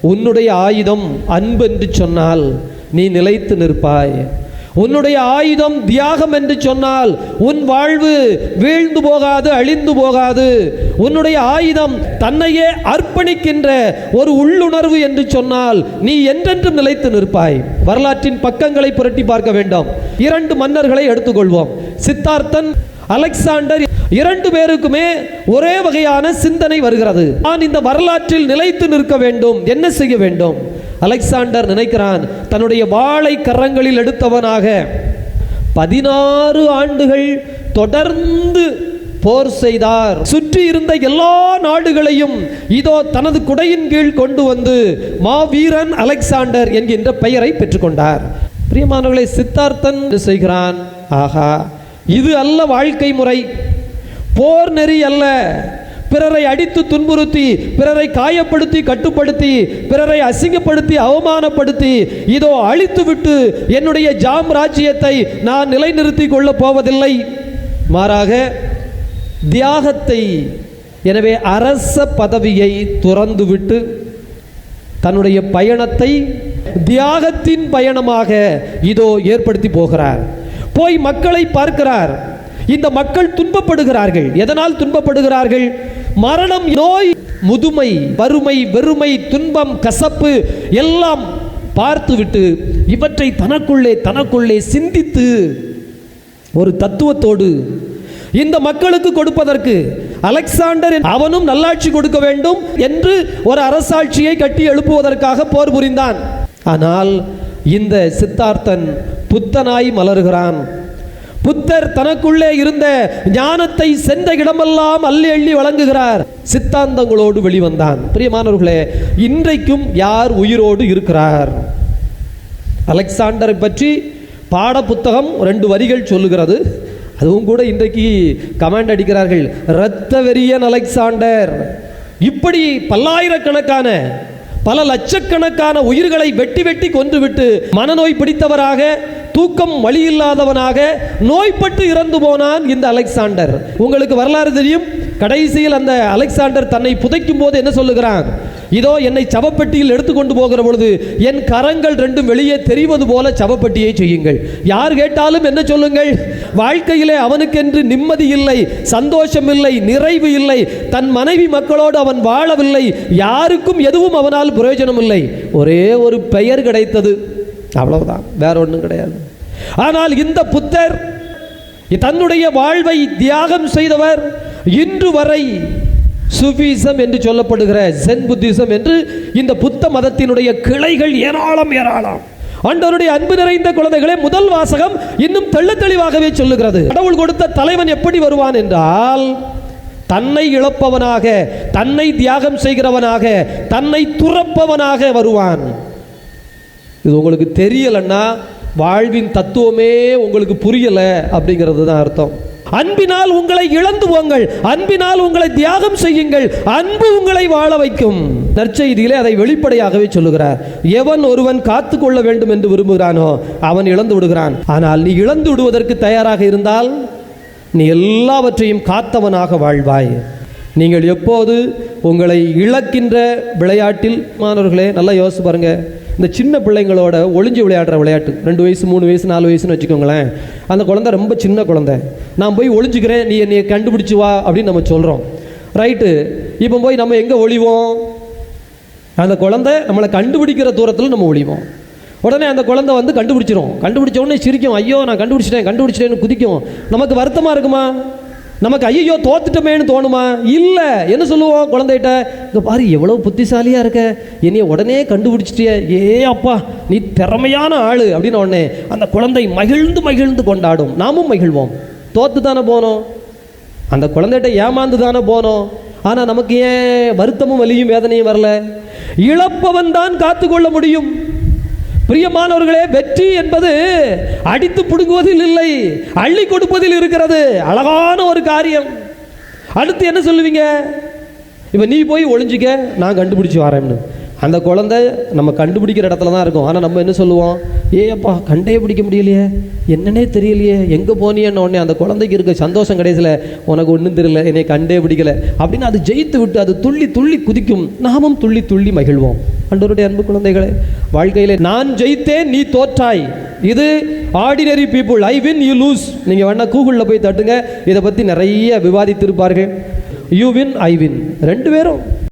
உன்னுடைய ஆயுதம் அன்பு என்று சொன்னால் நீ நிலைத்து நிற்பாய். உன்னுடைய ஆயுதம் தியாகம் என்று சொன்னால் உன் வாழ்வு வீழ்ந்து போகாது அழிந்து போகாது. உன்னுடைய ஆயுதம் தன்னையே அர்ப்பணிக்கின்ற ஒரு உள்ளுணர்வு என்று சொன்னால் நீ என்றென்றும் நிலைத்து நிற்பாய். வரலாற்றின் பக்கங்களை புரட்டி பார்க்க வேண்டும். இரண்டு மன்னர்களை எடுத்துக்கொள்வோம். சித்தார்த்தன் அலெக்சாண்டர் இரண்டு பேருக்குமே ஒரே வகையான சிந்தனை வருகிறது. நான் இந்த வரலாற்றில் நிலைத்து நிற்க வேண்டும். என்ன செய்ய வேண்டும்? அலெக்சாண்டர் நினைக்கிறான் தன்னுடைய வாளை கரங்களில் எடுத்தவனாக பதினாறு ஆண்டுகள் தொடர்ந்து போர் செய்தார். சுற்றி இருந்த எல்லா நாடுகளையும் இதோ தனது குடையின் கீழ் கொண்டு வந்து மாவீரன் அலெக்சாண்டர் என்கின்ற பெயரை பெற்றுக்கொண்டார். பிரியமானவர்களை சித்தார்த்தன் செய்கிறான். ஆஹா இது அல்ல வாழ்க்கை முறை. போர் நெறி அல்ல. பிறரை அடித்து துன்புறுத்தி பிறரை காயப்படுத்தி கட்டுப்படுத்தி பிறரை அசிங்கப்படுத்தி அவமானப்படுத்தி இதோ அழித்துவிட்டு என்னுடைய ஜாம் ராஜ்யத்தை நான் நிலைநிறுத்தி கொள்ளப் போவதில்லை. மாறாக தியாகத்தை எனவே அரச பதவியை துறந்துவிட்டு தன்னுடைய பயணத்தை தியாகத்தின் பயணமாக இதோ ஏற்படுத்தி போகிறார். போய் மக்களை பார்க்கிறார். இந்த மக்கள் துன்பப்படுகிறார்கள். எதனால் துன்பப்படுகிறார்கள்? மரணம் நோய் முதுமை வறுமை வெறுமை துன்பம் கசப்பு எல்லாம் பார்த்துவிட்டு இவற்றை தனக்குள்ளே தனக்குள்ளே சிந்தித்து ஒரு தத்துவத்தோடு இந்த மக்களுக்கு கொடுப்பதற்கு அலெக்சாண்டர் அவனும் நல்லாட்சி கொடுக்க வேண்டும் என்று ஒரு அரசாட்சியை கட்டி எழுப்புவதற்காக போர் புரிந்தான். ஆனால் இந்த சித்தார்த்தன் புத்தனாய் மலர்கிறான். புத்தர் தனக்குள்ளே இருந்த ஞானத்தை சென்ற இடமெல்லாம் அள்ளி அள்ளி வழங்குகிறார். சித்தாந்தங்களோடு வெளிவந்தான். பிரியமானவர்களே இன்றைக்கும் யார் உயிரோடு இருக்கிறார்? அலெக்சாண்டரை பற்றி பாட புத்தகம் ரெண்டு வரிகள் சொல்லுகிறது. அதுவும் கூட இன்றைக்கு கமாண்ட் அடிக்கிறார்கள். இரத்த வெறியன் அலெக்சாண்டர். இப்படி பல்லாயிரக்கணக்கான பல லட்சக்கணக்கான உயிர்களை வெட்டி வெட்டி கொன்றுவிட்டு மனநோய் பிடித்தவராக தூக்கம் வழி இல்லாதவனாக நோய்பட்டு இறந்து போனான் இந்த அலெக்சாண்டர். உங்களுக்கு வரலாறு தெரியும்? கடைசியில் அந்த அலெக்சாண்டர் தன்னை புதைக்கும் போது என்ன சொல்லுகிறான்? இதோ என்னை சவப்பெட்டியில் எடுத்துக்கொண்டு போகிற பொழுது என் கரங்கள் ரெண்டும் வெளியே தெரிவது போல சவப்பெட்டியை செய்யுங்கள். யார் கேட்டாலும் என்ன சொல்லுங்கள்? வாழ்க்கையிலே அவனுக்கென்று நிம்மதி இல்லை சந்தோஷம் இல்லை நிறைவு இல்லை. தன் மனைவி மக்களோடு அவன் வாழவில்லை. யாருக்கும் எதுவும் அவனால் பிரயோஜனம் இல்லை ஒரே ஒரு பெயர் கிடைத்தது. அவ்வளவுதான். வேற ஒன்றும் கிடையாது. ஆனால் இந்த புத்தர் தன்னுடைய வாழ்வை தியாகம் செய்தவர் இன்று வரை சுஃபிசம் என்று சொல்லப்படுகிற ஜென் புத்திசம் என்று இந்த புத்த மதத்தினுடைய கிளைகள் ஏராளம் ஏராளம். ஆண்டவருடைய அன்பு நிறைந்த குழந்தைகளே முதல் வாசகம் இன்னும் தெள்ள தெளிவாகவே சொல்லுகிறது. கடவுள் கொடுத்த தலைவன் எப்படி வருவான் என்றால் தன்னை இழப்பவனாக தன்னை தியாகம் செய்கிறவனாக தன்னை துறப்பவனாக வருவான். இது உங்களுக்கு தெரியலன்னா வாழ்வின் தத்துவமே உங்களுக்கு புரியல அப்படிங்கிறது தான் அர்த்தம். அன்பினால் உங்களை இழந்து போங்கள் அன்பினால் உங்களை தியாகம் செய்யுங்கள் அன்பு உங்களை வாழ வைக்கும். நற்செய்தியிலே அதை வெளிப்படையாகவே சொல்லுகிறார். எவன் ஒருவன் காத்து கொள்ள வேண்டும் என்று விரும்புகிறானோ அவன் இழந்து விடுகிறான். ஆனால் நீ இழந்து விடுவதற்கு தயாராக இருந்தால் நீ எல்லாவற்றையும் காத்தவனாக வாழ்வாய். நீங்கள் எப்போது உங்களை இழக்கின்ற விளையாட்டில் மாணவர்களே நல்லா யோசிச்சு பாருங்க. இந்த சின்ன பிள்ளைங்களோட ஒளிஞ்சு விளையாடுற விளையாட்டு ரெண்டு வயசு மூணு வயசு நாலு வயசுன்னு வச்சுக்கோங்களேன். அந்த குழந்தை ரொம்ப சின்ன குழந்தை. நான் போய் ஒளிஞ்சுக்கிறேன் நீ என்னை கண்டுபிடிச்சி வா அப்படின்னு நம்ம சொல்கிறோம் ரைட்டு இப்போ போய் நம்ம எங்கே ஒளிவோம்? அந்த குழந்தை நம்மளை கண்டுபிடிக்கிற தூரத்தில் நம்ம ஒழிவோம் உடனே அந்த குழந்தை வந்து கண்டுபிடிச்சிரும். கண்டுபிடிச்ச உடனே சிரிக்கும். ஐயோ நான் கண்டுபிடிச்சிட்டேன் கண்டுபிடிச்சிட்டேன்னு குதிக்கும். நமக்கு வருத்தமாக இருக்குமா? நமக்கு ஐயோ தோத்துட்டோமேன்னு தோணுமா? இல்லை என்ன சொல்லுவோம் குழந்தைகிட்ட? இங்கே பாரு எவ்வளோ புத்திசாலியாக இருக்க. என்னைய உடனே கண்டுபிடிச்சிட்டிய. ஏ அப்பா நீ திறமையான ஆள். அப்படின்னு உடனே அந்த குழந்தை மகிழ்ந்து மகிழ்ந்து கொண்டாடும். நாமும் மகிழ்வோம். தோத்து தானே போனோம். அந்த குழந்தைகிட்ட ஏமாந்து தானே போனோம். ஆனால் நமக்கு ஏன் வருத்தமும் வலியும் வேதனையும் வரல? இழப்பவன் தான் காத்துக்கொள்ள முடியும். பிரியமானவர்களே வெற்றி என்பது அடித்து பிடுங்குவதில் இல்லை அள்ளி கொடுப்பதில் இருக்கிறது. அழகான ஒரு காரியம். அடுத்து என்ன சொல்லுவீங்க? இப்போ நீ போய் ஒளிஞ்சிக்க நான் கண்டுபிடிச்சி வரேன்னு. அந்த குழந்தை நம்ம கண்டுபிடிக்கிற இடத்துல தான் இருக்கும். ஆனால் நம்ம என்ன சொல்லுவோம்? ஏ அப்பா கண்டே பிடிக்க முடியலையே. என்னன்னே தெரியலையே. எங்கே போனியன்னு உடனே அந்த குழந்தைக்கு இருக்க சந்தோஷம் கடைசியில் உனக்கு ஒன்றும் தெரியல. என்னை கண்டே பிடிக்கல. அப்படின்னு அது ஜெயித்து விட்டு அது துள்ளி துள்ளி குதிக்கும். நாமும் துள்ளி துள்ளி மகிழ்வோம். அன்றோருடைய அன்பு குழந்தைகளே வாழ்க்கையிலே நான் ஜெயித்தேன் நீ தோற்றாய். இது ordinary people I win you lose நீங்கள் வேணா கூகுளில் போய் தட்டுங்க. இதை பற்றி நிறைய விவாதித்திருப்பார்கள். யூ வின் ஐ வின் ரெண்டு பேரும்